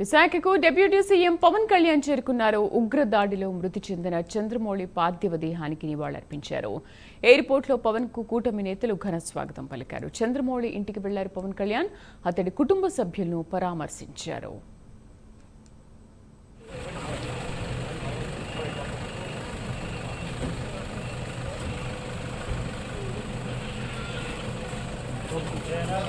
విశాఖకు deputy CM Pawan Kalyan చేరుకున్నారు. ఉగ్ర దాడిలో మృతి చెందిన చంద్రమౌళి పార్థివ దేహానికి నివాళులర్పించారు. ఎయిర్పోర్ట్లో పవన్కు కూటమి నేతలు ఘన స్వాగతం పలికారు. చంద్రమౌళి ఇంటికి వెళ్ళారు పవన్ కళ్యాణ్. అతడి కుటుంబ సభ్యులను పరామర్శించారు.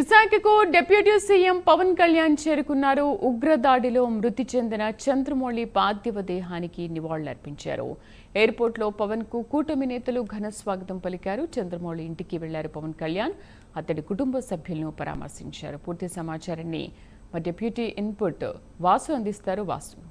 విశాఖకు డిప్యూటీ సీఎం పవన్ కళ్యాణ్ చేరుకున్నారు. ఉగ్రదాడిలో మృతి చెందిన చంద్రమౌళి పార్థివ దేహానికి నివాళులర్పించారు. ఎయిర్పోర్ట్లో పవన్కు కూటమి నేతలు ఘన స్వాగతం పలికారు. చంద్రమౌళి ఇంటికి వెళ్ళారు పవన్ కళ్యాణ్. అతడి కుటుంబ సభ్యులను పరామర్శించారు. పూర్తి సమాచారాన్ని మా డిప్యూటీ ఇన్పుట్ వాసు అందిస్తారు. వాసు.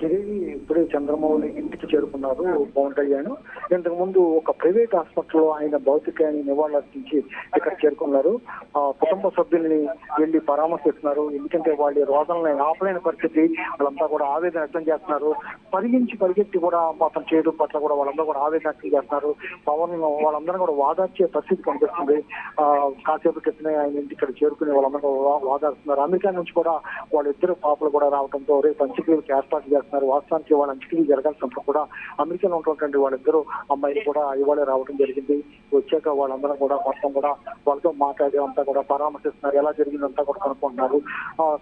తిరిగి ఇప్పుడే చంద్రమౌళి ఇంటికి చేరుకున్నారు. పవన్ కళ్యాణ్ ఇంతకు ముందు ఒక ప్రైవేట్ హాస్పిటల్లో ఆయన భౌతికాన్ని నివాళులర్పించి ఇక్కడ చేరుకున్నారు. ఆ కుటుంబ సభ్యుల్ని వెళ్ళి పరామర్శిస్తున్నారు. ఎందుకంటే వాళ్ళ రోదనని ఆపలేని పరిస్థితి వాళ్ళంతా కూడా ఆవేదన వ్యక్తం చేస్తున్నారు. పరిగించి పరిగెత్తి కూడా అతను చేయడం పట్ల కూడా వాళ్ళందరూ కూడా ఆవేదన వ్యక్తం చేస్తున్నారు. పవన్ వాళ్ళందరూ కూడా వాదార్చే పరిస్థితి కనిపిస్తుంది. ఆ కాసేపు క్రితమే ఆయన ఇంటి ఇక్కడ చేరుకునే వాళ్ళందరూ వాదాడుతున్నారు అమెరికా నుంచి కూడా వాళ్ళిద్దరు పాపలు కూడా రావడంతో రేపు అంత్యక్రియలకు ఏర్పాటు చేస్తున్నారు. వాస్తవానికి వాళ్ళ జరగాల్సినప్పుడు కూడా అమెరికాలో ఉన్నటువంటి వాళ్ళిద్దరూ అమ్మాయిలు కూడా ఇవాళ రావడం జరిగింది. వచ్చాక వాళ్ళందరూ కూడా మొత్తం కూడా వాళ్ళతో మాట్లాడి అంతా కూడా పరామర్శిస్తున్నారు. ఎలా జరిగిందంతా కూడా కనుక్కుంటున్నారు.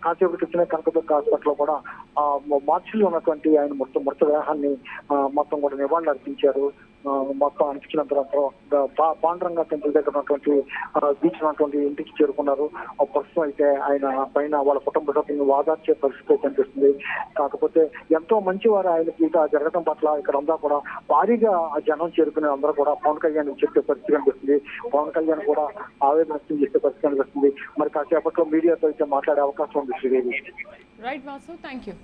కాసేపు క్రితమే కనకదుర్గ హాస్పిటల్ కూడా మార్చిలో ఉన్నటువంటి ఆయన మృత మృతదేహాన్ని మొత్తం కూడా నివాళులు అర్పించారు. మొత్తం అనిపించిన తర్వాత పా- పాండరంగా టెంపుల్ దగ్గర ఉన్నటువంటి బీచ్ ఉన్నటువంటి ఇంటికి చేరుకున్నారు. ఆ ప్రస్తుతం అయితే ఆయన పైన వాళ్ళ కుటుంబ సభ్యులు వాదార్చే పరిస్థితి కనిపిస్తుంది కాకపోతే ఎంతో మంచివారు ఆయనకి ఇక జరగడం పట్ల ఇక్కడ అంతా కూడా భారీగా ఆ జనం చేరుకునే అందరూ కూడా పవన్ కళ్యాణ్ చెప్పే పరిస్థితి కనిపిస్తుంది. పవన్ కళ్యాణ్ కూడా ఆవేదన వ్యక్తం చేసే పరిస్థితి కనిపిస్తుంది. మరి కాసేపట్లో మీడియాతో అయితే మాట్లాడే అవకాశం ఉంది Sridevi. Right Vasu thank you